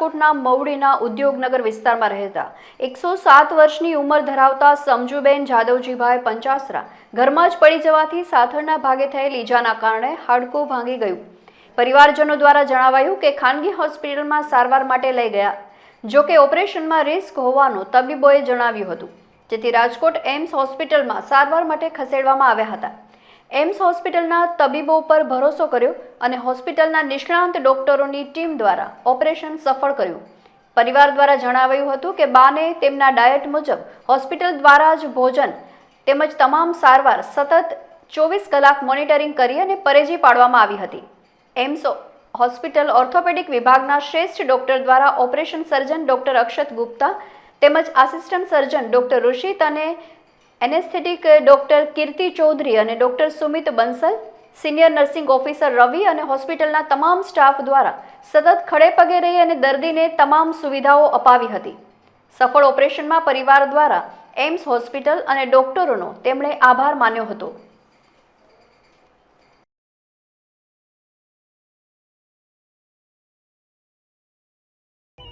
રાજકોટના મવડીના ઉદ્યોગનગર વિસ્તારમાં રહેતા એકસો સાત વર્ષની ઉંમર ધરાવતા સમજુબેન જાદવજીભાઈ પંચાસરા ઘરમાં જ પડી જવાથી સાથળના ભાગે થયેલ ઈજાના કારણે હાડકું ભાંગી ગયું. પરિવારજનો દ્વારા જણાવાયું કે ખાનગી હોસ્પિટલમાં સારવાર માટે લઈ ગયા. જોકે ઓપરેશનમાં રિસ્ક હોવાનું તબીબોએ જણાવ્યું હતું. જેથી રાજકોટ એમ્સ હોસ્પિટલમાં સારવાર માટે ખસેડવામાં આવ્યા હતા. એમ્સ હોસ્પિટલના તબીબો પર ભરોસો કર્યો અને હોસ્પિટલના નિષ્ણાંત ડોક્ટરોની ટીમ દ્વારા ઓપરેશન સફળ કર્યું. પરિવાર દ્વારા જણાવાયું હતું કે બાને તેમના ડાયટ મુજબ હોસ્પિટલ દ્વારા જ ભોજન તેમજ તમામ સારવાર સતત ચોવીસ કલાક મોનિટરિંગ કરી અને પરેજી પાડવામાં આવી હતી. એમ્સ હોસ્પિટલ ઓર્થોપેડિક વિભાગના શ્રેષ્ઠ ડોક્ટર દ્વારા operation surgeon doctor Akshat Gupta તેમજ આસિસ્ટન્ટ સર્જન ડોક્ટર ઋષિત અને એનેસ્થેટિક ડોક્ટર કીર્તિ ચૌધરી અને doctor Sumit Bansal senior nursing officer Ravi અને હોસ્પિટલના તમામ સ્ટાફ દ્વારા સતત ખડે પગે રહી અને દર્દીને તમામ સુવિધાઓ અપાવી હતી. સફળ ઓપરેશનમાં પરિવાર દ્વારા એમ્સ હોસ્પિટલ અને ડોક્ટરોનો તેમણે આભાર માન્યો હતો.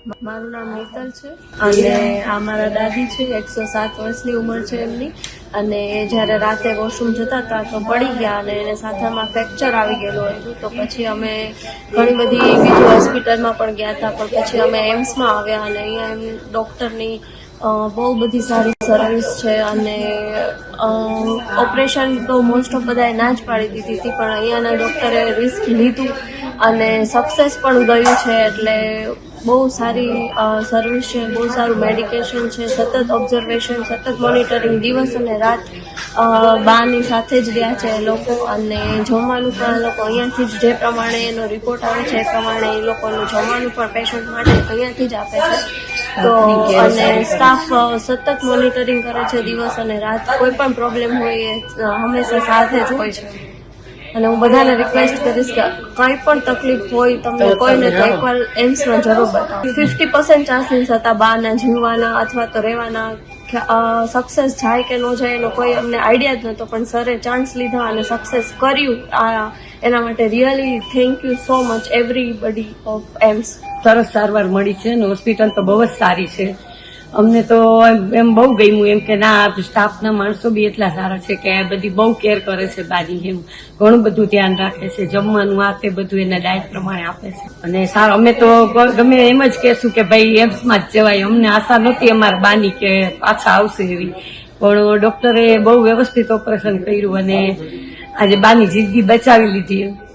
મારું નામ મિત્તલ છે અને આ મારા દાદી છે, એકસો સાત વર્ષની ઉંમર છે એમની. અને જ્યારે રાતે વોશરૂમ જતા હતા તો પડી ગયા અને એને સાથેમાં ફ્રેક્ચર આવી ગયેલું હતું. તો પછી અમે ઘણી બધી બીજી હોસ્પિટલમાં પણ ગયા હતા, પણ પછી અમે એમ્સમાં આવ્યા અને અહીંયા એમ ડૉક્ટરની બહુ બધી સારી સર્વિસ છે અને ઓપરેશન તો મોસ્ટ ઓફ બધાએ ના જ પાડી દીધી હતી, પણ અહીંયાના ડૉક્ટરે રિસ્ક લીધું અને સક્સેસ પણ ગયું છે એટલે બહુ સારી સર્વિસ છે બહુ સારું મેડિકેશન છે સતત ઓબ્ઝર્વેશન સતત મોનિટરિંગ દિવસ અને રાત બાની સાથે જ રહ્યા છે લોકો અને જમવાનું પણ લોકો અહીંયાથી જ જે પ્રમાણે એનો રિપોર્ટ આવે છે એ પ્રમાણે એ લોકોનું જમવાનું પણ પેશન્ટ માટે અહીંયાથી જ આપે છે. તો અને સ્ટાફ સતત મોનિટરિંગ કરે છે દિવસ અને રાત. કોઈ પણ પ્રોબ્લેમ હોય એ હંમેશા સાથે જ હોય છે. અને હું બધાને રિક્વેસ્ટ કરીશ કે કંઈ પણ તકલીફ હોય તમને કોઈને તો એકવાર એમ્સમાં જરૂર બતાવો. ફિફ્ટી પર્સન્ટ ચાન્સીસ હતા બાના જીવવાના અથવા તો રહેવાના. સક્સેસ જાય કે ન જાય એનો કોઈ અમને આઈડિયા જ નહોતો પણ સરે ચાન્સ લીધા અને સક્સેસ કર્યું. આ એના માટે really thank you so much everybody of AIIMS. સરસ સારવાર મળી છે અને હોસ્પિટલ તો બહુ જ સારી છે. અમને તો એમ- બહુ ગમ્યું એમ કે ના સ્ટાફના માણસો બી એટલા સારા છે કે બધી બહુ કેર કરે છે બાની એમ. ઘણું બધું ધ્યાન રાખે છે, જમવાનું, આ તે બધું એના ડાયટ પ્રમાણે આપે છે. અને સારું, અમે તો ગમે એમ જ કહેશું કે ભાઈ એમ્સમાં જ જવાય. અમને આશા નહોતી અમારા બાની કે પાછા આવશે એવી. પણ ડોક્ટરે બહુ વ્યવસ્થિત ઓપરેશન કર્યું અને આજે બાની જિંદગી બચાવી લીધી એમ.